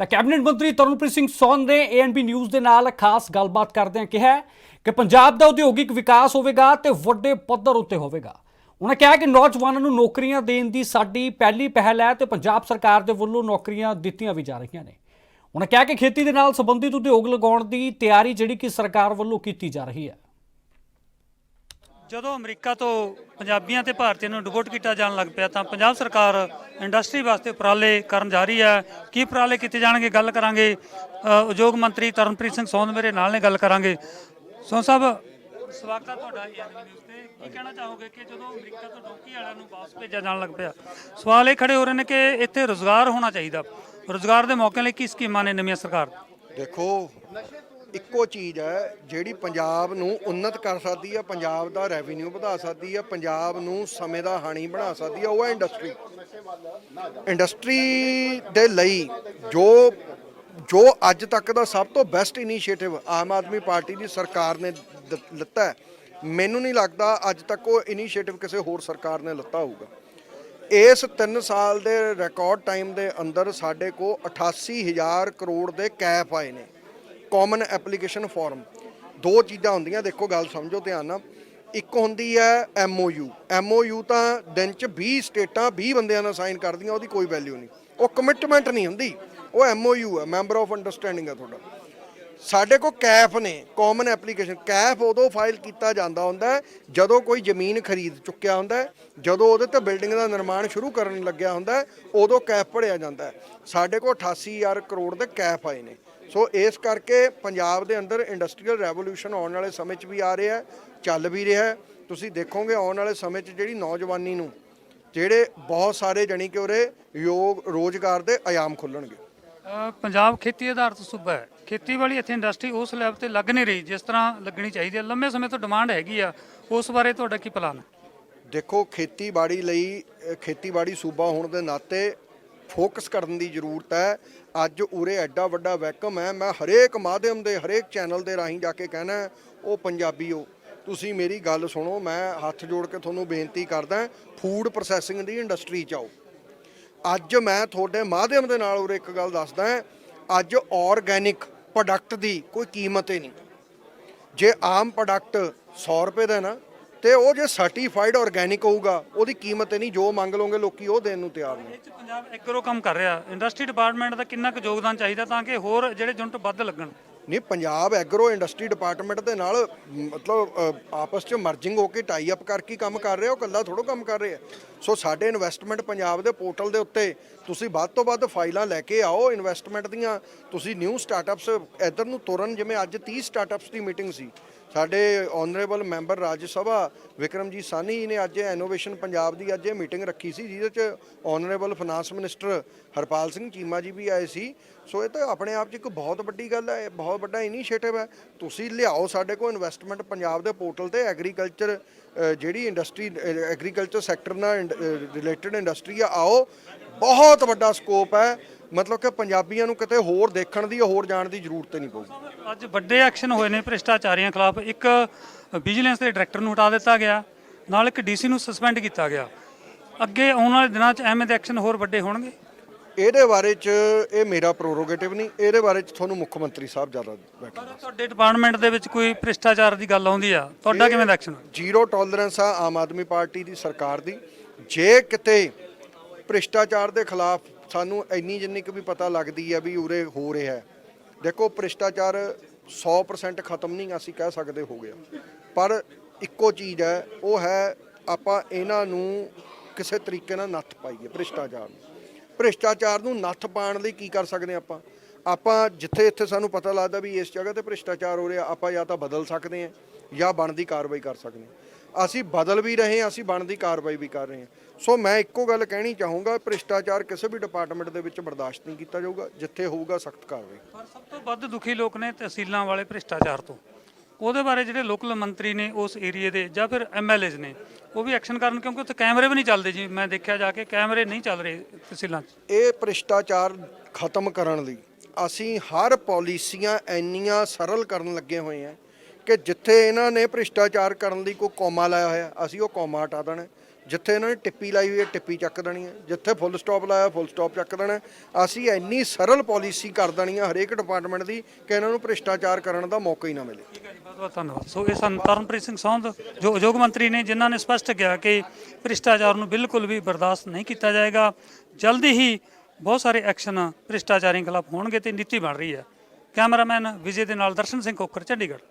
ਤਾਂ ਕੈਬਨਿਟ ਮੰਤਰੀ ਤਰਨਪ੍ਰੀਤ ਸਿੰਘ ਸੌਨ ਨੇ ਏਐਨਬੀ ਨਿਊਜ਼ ਦੇ ਨਾਲ ਖਾਸ ਗੱਲਬਾਤ ਕਰਦਿਆਂ ਕਿਹਾ ਕਿ ਪੰਜਾਬ ਦਾ ਉਦਯੋਗਿਕ ਵਿਕਾਸ ਹੋਵੇਗਾ ਤੇ ਵੱਡੇ ਪੱਧਰ ਉੱਤੇ ਹੋਵੇਗਾ। ਉਹਨਾਂ ਕਿਹਾ ਕਿ ਨੌਜਵਾਨਾਂ ਨੂੰ ਨੌਕਰੀਆਂ ਦੇਣ ਦੀ ਸਾਡੀ ਪਹਿਲੀ ਪਹਿਲ ਹੈ ਤੇ ਪੰਜਾਬ ਸਰਕਾਰ ਦੇ ਵੱਲੋਂ ਨੌਕਰੀਆਂ ਦਿੱਤੀਆਂ ਵੀ ਜਾ ਰਹੀਆਂ ਨੇ। ਉਹਨਾਂ ਕਿਹਾ ਕਿ ਖੇਤੀ ਦੇ ਨਾਲ ਸੰਬੰਧਿਤ ਉਦਯੋਗ ਲਗਾਉਣ ਦੀ ਤਿਆਰੀ ਜਿਹੜੀ ਕਿ ਸਰਕਾਰ ਵੱਲੋਂ ਕੀਤੀ ਜਾ ਰਹੀ ਹੈ। ਜਦੋਂ ਅਮਰੀਕਾ ਤੋਂ ਪੰਜਾਬੀਆਂ ਤੇ ਭਾਰਤੀਆਂ ਨੂੰ ਡਿਪੋਰਟ ਕੀਤਾ ਜਾਣ ਲੱਗ ਪਿਆ ਤਾਂ ਪੰਜਾਬ ਸਰਕਾਰ ਇੰਡਸਟਰੀ ਵਾਸਤੇ ਉਪਰਾਲੇ ਕਰਨ ਜਾ ਰਹੀ ਹੈ। ਕੀ ਉਪਰਾਲੇ ਕੀਤੇ ਜਾਣਗੇ? ਗੱਲ ਕਰਾਂਗੇ। ਉਦਯੋਗ ਮੰਤਰੀ ਤਰਨਪ੍ਰੀਤ ਸਿੰਘ ਸੌਂਦ ਮੇਰੇ ਨਾਲ ਨੇ ਗੱਲ ਕਰਾਂਗੇ। ਸੌਂ ਸਾਹਿਬ, ਸਵਾਗਤ ਹੈ ਤੁਹਾਡਾ ਐਨਵੀ ਨਿਊਜ਼ ਤੇ। ਕੀ ਕਹਿਣਾ ਚਾਹੋਗੇ ਕਿ ਜਦੋਂ ਅਮਰੀਕਾ ਤੋਂ ਡੋਂਕੀ ਵਾਲਿਆਂ ਨੂੰ ਵਾਪਸ ਭੇਜਿਆ ਜਾਣ ਲੱਗ ਪਿਆ, ਸਵਾਲ ਇਹ ਖੜੇ ਹੋ ਰਹੇ ਨੇ ਕਿ ਇੱਥੇ ਰੋਜ਼ਗਾਰ ਹੋਣਾ ਚਾਹੀਦਾ। ਰੋਜ਼ਗਾਰ ਦੇ ਮੌਕਿਆਂ ਲਈ ਕੀ ਸਕੀਮਾਂ ਨੇ ਨਵੀਆਂ ਸਰਕਾਰ? ਦੇਖੋ ਇੱਕੋ ਚੀਜ਼ ਹੈ, ਜਿਹੜੀ ਪੰਜਾਬ ਨੂੰ ਉન્નਤ ਕਰ ਸਕਦੀ ਹੈ ਪੰਜਾਬ ਦਾ ਰੈਵਨਿਊ ਵਧਾ ਸਕਦੀ ਹੈ ਪੰਜਾਬ ਨੂੰ ਸਮੇਂ ਦਾ ਹਾਣੀ ਬਣਾ ਸਕਦੀ ਹੈ ਉਹ ਹੈ ਇੰਡਸਟਰੀ ਇੰਡਸਟਰੀ ਦੇ ਲਈ ਜੋ ਜੋ ਅੱਜ ਤੱਕ ਦਾ ਸਭ ਤੋਂ best initiative Aam Aadmi party ਦੀ ਸਰਕਾਰ ਨੇ ਲਿੱਤਾ ਹੈ, ਮੈਨੂੰ ਨਹੀਂ ਲੱਗਦਾ ਅੱਜ ਤੱਕ ਉਹ ਇਨੀਸ਼ੀਏਟਿਵ ਕਿਸੇ ਹੋਰ ਸਰਕਾਰ ਨੇ ਲਿੱਤਾ ਹੋਊਗਾ। ਇਸ 3 ਸਾਲ ਦੇ ਰਿਕਾਰਡ ਟਾਈਮ ਦੇ ਅੰਦਰ ਸਾਡੇ ਕੋ 88000 ਕਰੋੜ ਦੇ ਕੈਪ ਆਏ ਨੇ। ਕਾਮਨ ਐਪਲੀਕੇਸ਼ਨ ਫਾਰਮ ਦੋ ਚੀਜ਼ਾਂ ਹੁੰਦੀਆਂ, ਦੇਖੋ ਗੱਲ ਸਮਝੋ ਧਿਆਨ ਨਾਲ। ਇੱਕ ਹੁੰਦੀ ਹੈ ਐਮਓਯੂ ਐਮਓਯੂ ਤਾਂ ਦਿਨ ਚ 20 ਸਟੇਟਾਂ 20 ਬੰਦਿਆਂ ਨਾਲ ਸਾਈਨ ਕਰਦੀਆਂ, ਉਹਦੀ ਕੋਈ ਵੈਲਿਊ ਨਹੀਂ। ਉਹ ਕਮਿਟਮੈਂਟ ਨਹੀਂ ਹੁੰਦੀ। ਉਹ ਐਮਓਯੂ ਹੈ ਮੈਂਬਰ ਆਫ ਅੰਡਰਸਟੈਂਡਿੰਗ ਹੈ ਤੁਹਾਡਾ। ਸਾਡੇ ਕੋਲ ਕੈਫ ਨੇ ਕਾਮਨ ਐਪਲੀਕੇਸ਼ਨ ਕੈਫ ਉਦੋਂ ਫਾਈਲ ਕੀਤਾ ਜਾਂਦਾ ਹੁੰਦਾ ਜਦੋਂ ਕੋਈ ਜ਼ਮੀਨ ਖਰੀਦ ਚੁੱਕਿਆ ਹੁੰਦਾ ਜਦੋਂ ਉਹਦੇ ਤੇ ਬਿਲਡਿੰਗ ਦਾ ਨਿਰਮਾਣ ਸ਼ੁਰੂ ਕਰਨ ਲੱਗਿਆ ਹੁੰਦਾ ਉਦੋਂ ਕੈਫ ਭਰਿਆ ਜਾਂਦਾ ਸਾਡੇ ਕੋਲ 88000 ਕਰੋੜ ਦੇ ਕੈਫ ਆਏ ਨੇ। ਸੋ ਇਸ ਕਰਕੇ ਪੰਜਾਬ ਦੇ ਅੰਦਰ ਇੰਡਸਟਰੀਅਲ ਰੈਵੋਲੂਸ਼ਨ ਆਉਣ ਵਾਲੇ ਸਮੇਂ 'ਚ ਵੀ ਆ ਰਿਹਾ ਹੈ ਚੱਲ ਵੀ ਰਿਹਾ ਹੈ। ਤੁਸੀਂ ਦੇਖੋਗੇ ਆਉਣ ਵਾਲੇ ਸਮੇਂ 'ਚ ਜਿਹੜੀ ਨੌਜਵਾਨੀ ਨੂੰ ਜਿਹੜੇ ਬਹੁਤ ਸਾਰੇ ਜਣੀ ਕਿ ਉਰੇ ਯੋਗ ਰੋਜ਼ਗਾਰ ਦੇ ਆਯਾਮ ਖੁੱਲਣਗੇ। ਪੰਜਾਬ ਖੇਤੀ ਆਧਾਰਿਤ ਸੂਬਾ ਹੈ। ਖੇਤੀਬਾੜੀ ਇੱਥੇ ਇੰਡਸਟਰੀ ਉਸ ਲੈਵਲ ਤੇ ਲੱਗ ਨਹੀਂ ਰਹੀ ਜਿਸ ਤਰ੍ਹਾਂ ਲੱਗਣੀ ਚਾਹੀਦੀ ਹੈ। ਲੰਮੇ ਸਮੇਂ ਤੋਂ ਡਿਮਾਂਡ ਹੈਗੀ ਆ ਉਸ ਬਾਰੇ ਤੁਹਾਡਾ ਕੀ ਪਲਾਨ ਹੈ? ਦੇਖੋ ਖੇਤੀਬਾੜੀ ਲਈ ਖੇਤੀਬਾੜੀ ਸੂਬਾ ਹੋਣ ਦੇ ਨਾਤੇ ਫੋਕਸ ਕਰਨ ਦੀ ਜ਼ਰੂਰਤ ਹੈ। ਅੱਜ ਉਰੇ ਐਡਾ ਵੱਡਾ ਵੈਕਮ ਹੈ। ਮੈਂ ਹਰੇਕ ਮਾਧਿਅਮ ਦੇ ਹਰੇਕ ਚੈਨਲ ਦੇ ਰਾਹੀਂ ਜਾ ਕੇ ਕਹਿਣਾ ਹੈ, ਉਹ ਪੰਜਾਬੀਓ ਤੁਸੀਂ ਮੇਰੀ ਗੱਲ ਸੁਣੋ ਮੈਂ ਹੱਥ ਜੋੜ ਕੇ ਤੁਹਾਨੂੰ ਬੇਨਤੀ ਕਰਦਾ ਫੂਡ ਪ੍ਰੋਸੈਸਿੰਗ ਦੀ ਇੰਡਸਟਰੀ ਚ ਆਓ। ਅੱਜ ਮੈਂ ਤੁਹਾਡੇ ਮਾਧਿਅਮ ਦੇ ਨਾਲ ਉਰੇ ਇੱਕ ਗੱਲ ਦੱਸਦਾ ਅੱਜ ਆਰਗੈਨਿਕ ਪ੍ਰੋਡਕਟ ਦੀ ਕੋਈ ਕੀਮਤ ਹੀ ਨਹੀਂ। ਜੇ ਆਮ ਪ੍ਰੋਡਕਟ 100 ਰੁਪਏ ਦਾ ਨਾ ਤੇ ਉਹ ਜੇ ਸਰਟੀਫਾਈਡ ਆਰਗੈਨਿਕ ਹੋਊਗਾ ਉਹਦੀ ਕੀਮਤ ਹੀ ਨਹੀਂ ਜੋ ਮੰਗ ਲਓਗੇ ਲੋਕੀ ਉਹ ਦੇਣ ਨੂੰ ਤਿਆਰ ਨੇ। ਇਹ 'ਚ ਪੰਜਾਬ ਐਗਰੋ ਕੰਮ ਕਰ ਰਿਹਾ। ਇੰਡਸਟਰੀ ਡਿਪਾਰਟਮੈਂਟ ਦਾ ਕਿੰਨਾ ਕੁ ਯੋਗਦਾਨ ਚਾਹੀਦਾ ਤਾਂ ਕਿ ਹੋਰ ਜਿਹੜੇ ਯੂਨਿਟ ਵੱਧ ਲੱਗਣ? ਨਹੀਂ ਪੰਜਾਬ ਐਗਰੋ ਇੰਡਸਟਰੀ ਡਿਪਾਰਟਮੈਂਟ ਦੇ ਨਾਲ ਮਤਲਬ ਅ, ਆਪਸ ਚ ਮਰਜਿੰਗ ਹੋ ਕੇ ਟਾਈ ਅਪ ਕਰਕੇ ਹੀ ਕੰਮ ਕਰ ਰਿਹਾ ਉਹ ਇਕੱਲਾ ਥੋੜੋ ਕੰਮ ਕਰ ਰਿਹਾ ਸੋ ਸਾਡੇ ਇਨਵੈਸਟਮੈਂਟ ਪੰਜਾਬ ਦੇ ਪੋਰਟਲ ਦੇ ਉੱਤੇ ਤੁਸੀਂ ਵੱਧ ਤੋਂ ਵੱਧ ਫਾਈਲਾਂ ਲੈ ਕੇ ਆਓ ਇਨਵੈਸਟਮੈਂਟ ਦੀਆਂ। ਤੁਸੀਂ ਨਿਊ ਸਟਾਰਟਅਪਸ ਇੱਧਰ ਨੂੰ ਤੁਰਨ ਜਿਵੇਂ ਅੱਜ 30 ਸਟਾਰਟਅਪਸ ਦੀ ਮੀਟਿੰਗ ਸੀ। ਸਾਡੇ ਆਨਰੇਬਲ ਮੈਂਬਰ ਰਾਜ ਸਭਾ ਵਿਕਰਮਜੀਤ ਸਾਨੀ ਜੀ ਨੇ ਅੱਜ ਇਨੋਵੇਸ਼ਨ ਪੰਜਾਬ ਦੀ ਅੱਜ ਇਹ ਮੀਟਿੰਗ ਰੱਖੀ ਸੀ, ਜਿਹਦੇ ਚ honourable finance minister Harpal Singh Cheema ji ਵੀ ਆਏ ਸੀ। ਸੋ ਇਹ ਤਾਂ ਆਪਣੇ ਆਪ 'ਚ ਇੱਕ ਬਹੁਤ ਵੱਡੀ ਗੱਲ ਹੈ, ਇਹ ਬਹੁਤ ਵੱਡਾ ਇਨੀਸ਼ੀਏਟਿਵ ਹੈ। ਤੁਸੀਂ ਲਿਆਓ ਸਾਡੇ ਕੋਲ ਇਨਵੈਸਟਮੈਂਟ ਪੰਜਾਬ ਦੇ ਪੋਰਟਲ ਤੇ ਐਗਰੀਕਲਚਰ ਜਿਹੜੀ ਇੰਡਸਟਰੀ ਐਗਰੀਕਲਚਰ ਸੈਕਟਰ ਨਾਲ ਰਿਲੇਟਡ ਇੰਡਸਟਰੀ ਆ, ਆਓ। ਬਹੁਤ ਵੱਡਾ ਸਕੋਪ ਹੈ। ਮਤਲਬ ਕਿ ਪੰਜਾਬੀਆਂ ਨੂੰ ਕਿਤੇ ਹੋਰ ਦੇਖਣ ਦੀ ਹੋਰ ਜਾਣ ਦੀ ਜ਼ਰੂਰਤ ਨਹੀਂ ਪਊਗੀ। ਅੱਜ ਵੱਡੇ ਐਕਸ਼ਨ ਹੋਏ ਨੇ ਭ੍ਰਿਸ਼ਟਾਚਾਰੀਆਂ ਖਿਲਾਫ। ਇੱਕ ਵਿਜੀਲੈਂਸ ਦੇ ਡਾਇਰੈਕਟਰ ਨੂੰ ਹਟਾ ਦਿੱਤਾ ਗਿਆ ਨਾਲ ਇੱਕ ਡੀਸੀ ਨੂੰ ਸਸਪੈਂਡ ਕੀਤਾ ਗਿਆ। ਅੱਗੇ ਆਉਣ ਵਾਲੇ ਦਿਨਾਂ 'ਚ ਐਵੇਂ ਦੇ ਐਕਸ਼ਨ ਹੋਰ ਵੱਡੇ ਹੋਣਗੇ? ਇਹਦੇ ਬਾਰੇ ਚ ਇਹ ਮੇਰਾ ਪ੍ਰੋਰੋਗੇਟਿਵ ਨਹੀਂ ਇਹਦੇ ਬਾਰੇ ਚ ਤੁਹਾਨੂੰ ਮੁੱਖ ਮੰਤਰੀ ਸਾਹਿਬ ਜ਼ਿਆਦਾ ਬੈਠੇ ਤੁਹਾਡੇ ਡਿਪਾਰਟਮੈਂਟ ਦੇ ਵਿੱਚ ਕੋਈ ਭ੍ਰਿਸ਼ਟਾਚਾਰ ਦੀ ਗੱਲ ਆਉਂਦੀ ਆ? ਤੁਹਾਡਾ ਕਿਵੇਂ ਦਾ ਐਕਸ਼ਨ ਜ਼ੀਰੋ ਟੋਲਰੈਂਸ ਆ ਆਮ ਆਦਮੀ ਪਾਰਟੀ ਦੀ ਸਰਕਾਰ ਦੀ। ਜੇ ਕਿਤੇ ਭ੍ਰਿਸ਼ਟਾਚਾਰ ਦੇ ਖਿਲਾਫ ਸਾਨੂੰ ਇੰਨੀ ਜਿੰਨੀ ਕੁ ਵੀ ਪਤਾ ਲੱਗਦੀ ਹੈ ਵੀ ਉਰੇ ਹੋ ਰਿਹਾ ਹੈ। ਦੇਖੋ, ਭ੍ਰਿਸ਼ਟਾਚਾਰ 100% ਖਤਮ ਨਹੀਂ ਅਸੀਂ ਕਹਿ ਸਕਦੇ ਹੋ ਗਿਆ। ਪਰ ਇੱਕੋ ਚੀਜ਼ ਹੈ, ਉਹ ਹੈ ਆਪਾਂ ਇਹਨਾਂ ਨੂੰ ਕਿਸੇ ਤਰੀਕੇ ਨਾਲ ਨੱਥ ਪਾਈਏ ਭ੍ਰਿਸ਼ਟਾਚਾਰ ਨੂੰ। ਭ੍ਰਿਸ਼ਟਾਚਾਰ ਨੂੰ ਨੱਥ ਪਾਉਣ ਲਈ ਕੀ ਕਰ ਸਕਦੇ ਆਪਾਂ? ਆਪਾਂ ਜਿੱਥੇ ਇੱਥੇ ਸਾਨੂੰ ਪਤਾ ਲੱਗਦਾ ਵੀ ਇਸ ਜਗ੍ਹਾ ਤੇ ਭ੍ਰਿਸ਼ਟਾਚਾਰ ਹੋ ਰਿਹਾ, ਆਪਾਂ ਜਾਂ ਤਾਂ ਬਦਲ ਸਕਦੇ ਹਾਂ ਜਾਂ ਬਣਦੀ ਕਾਰਵਾਈ ਕਰ ਸਕਦੇ ਹਾਂ। ਅਸੀਂ ਬਦਲ ਵੀ ਰਹੇ ਹਾਂ ਅਸੀਂ ਬਣਦੀ ਕਾਰਵਾਈ ਵੀ ਕਰ ਰਹੇ ਹਾਂ। ਸੋ ਮੈਂ ਇੱਕੋ ਗੱਲ ਕਹਿਣੀ ਚਾਹੂੰਗਾ ਭ੍ਰਿਸ਼ਟਾਚਾਰ ਕਿਸੇ ਵੀ ਡਿਪਾਰਟਮੈਂਟ ਦੇ ਵਿੱਚ ਬਰਦਾਸ਼ਤ ਨਹੀਂ ਕੀਤਾ ਜਾਊਗਾ ਜਿੱਥੇ ਹੋਊਗਾ ਸਖਤ ਕਾਰਵਾਈ। ਪਰ ਸਭ ਤੋਂ ਵੱਧ ਦੁਖੀ ਲੋਕ ਨੇ ਤਹਿਸੀਲਾਂ ਵਾਲੇ ਭ੍ਰਿਸ਼ਟਾਚਾਰ ਤੋਂ। ਉਹਦੇ ਬਾਰੇ ਜਿਹੜੇ ਲੋਕਲ ਮੰਤਰੀ ਨੇ ਉਸ ਏਰੀਏ ਦੇ ਜਾਂ ਫਿਰ ਐਮਐਲਏਜ਼ ਨੇ ਉਹ ਵੀ ਐਕਸ਼ਨ ਕਰਨ ਕਿਉਂਕਿ ਉੱਥੇ ਕੈਮਰੇ ਵੀ ਨਹੀਂ ਚੱਲਦੇ ਜੀ। ਮੈਂ ਦੇਖਿਆ ਜਾ ਕੇ ਕੈਮਰੇ ਨਹੀਂ ਚੱਲ ਰਹੇ ਤਹਿਸੀਲਾਂ 'ਚ। ਇਹ ਭ੍ਰਿਸ਼ਟਾਚਾਰ ਖਤਮ ਕਰਨ ਲਈ ਅਸੀਂ ਹਰ ਪਾਲਿਸੀਆਂ ਇੰਨੀਆਂ ਸਰਲ ਕਰਨ ਲੱਗੇ ਹੋਏ ਹਾਂ ਕਿ ਜਿੱਥੇ ਇਹਨਾਂ ਨੇ ਭ੍ਰਿਸ਼ਟਾਚਾਰ ਕਰਨ ਲਈ ਕੋਈ ਕੌਮਾ ਲਾਇਆ ਹੋਇਆ, ਅਸੀਂ ਉਹ ਕੌਮਾ ਹਟਾ ਦੇਣਾ। ਜਿੱਥੇ ਇਹਨਾਂ ਨੇ ਟਿੱਪੀ ਲਾਈ ਹੋਈ ਹੈ, ਟਿੱਪੀ ਚੱਕ ਦੇਣੀ ਹੈ। ਜਿੱਥੇ ਫੁੱਲ ਸਟਾਪ ਲਾਇਆ ਫੁੱਲ ਸਟਾਪ ਚੱਕ ਦੇਣਾ ਅਸੀਂ ਇੰਨੀ ਸਰਲ ਪਾਲਿਸੀ ਕਰ ਦੇਣੀ ਹੈ ਹਰੇਕ ਡਿਪਾਰਟਮੈਂਟ ਦੀ ਕਿ ਇਹਨਾਂ ਨੂੰ ਭ੍ਰਿਸ਼ਟਾਚਾਰ ਕਰਨ ਦਾ ਮੌਕਾ ਹੀ ਨਾ ਮਿਲੇ। ਠੀਕ ਹੈ ਜੀ, ਬਹੁਤ ਬਹੁਤ ਧੰਨਵਾਦ। ਸੋ ਇਹ ਸਨ ਤਰਨਪ੍ਰੀਤ ਸਿੰਘ ਸੌਂਦ, ਜੋ ਉਦਯੋਗ ਮੰਤਰੀ ਨੇ, ਜਿਨ੍ਹਾਂ ਨੇ ਸਪਸ਼ਟ ਕਿਹਾ ਕਿ ਭ੍ਰਿਸ਼ਟਾਚਾਰ ਨੂੰ ਬਿਲਕੁਲ ਵੀ ਬਰਦਾਸ਼ਤ ਨਹੀਂ ਕੀਤਾ ਜਾਏਗਾ। ਜਲਦੀ ਹੀ ਬਹੁਤ ਸਾਰੇ ਐਕਸ਼ਨ ਭ੍ਰਿਸ਼ਟਾਚਾਰੀਆਂ ਖਿਲਾਫ ਹੋਣਗੇ ਤੇ ਨੀਤੀ ਬਣ ਰਹੀ ਹੈ। ਕੈਮਰਾਮੈਨ ਵਿਜੇ ਦੇ ਨਾਲ ਦਰਸ਼ਨ ਸਿੰਘ ਕੋਕਰ ਚੰਡੀਗੜ੍ਹ।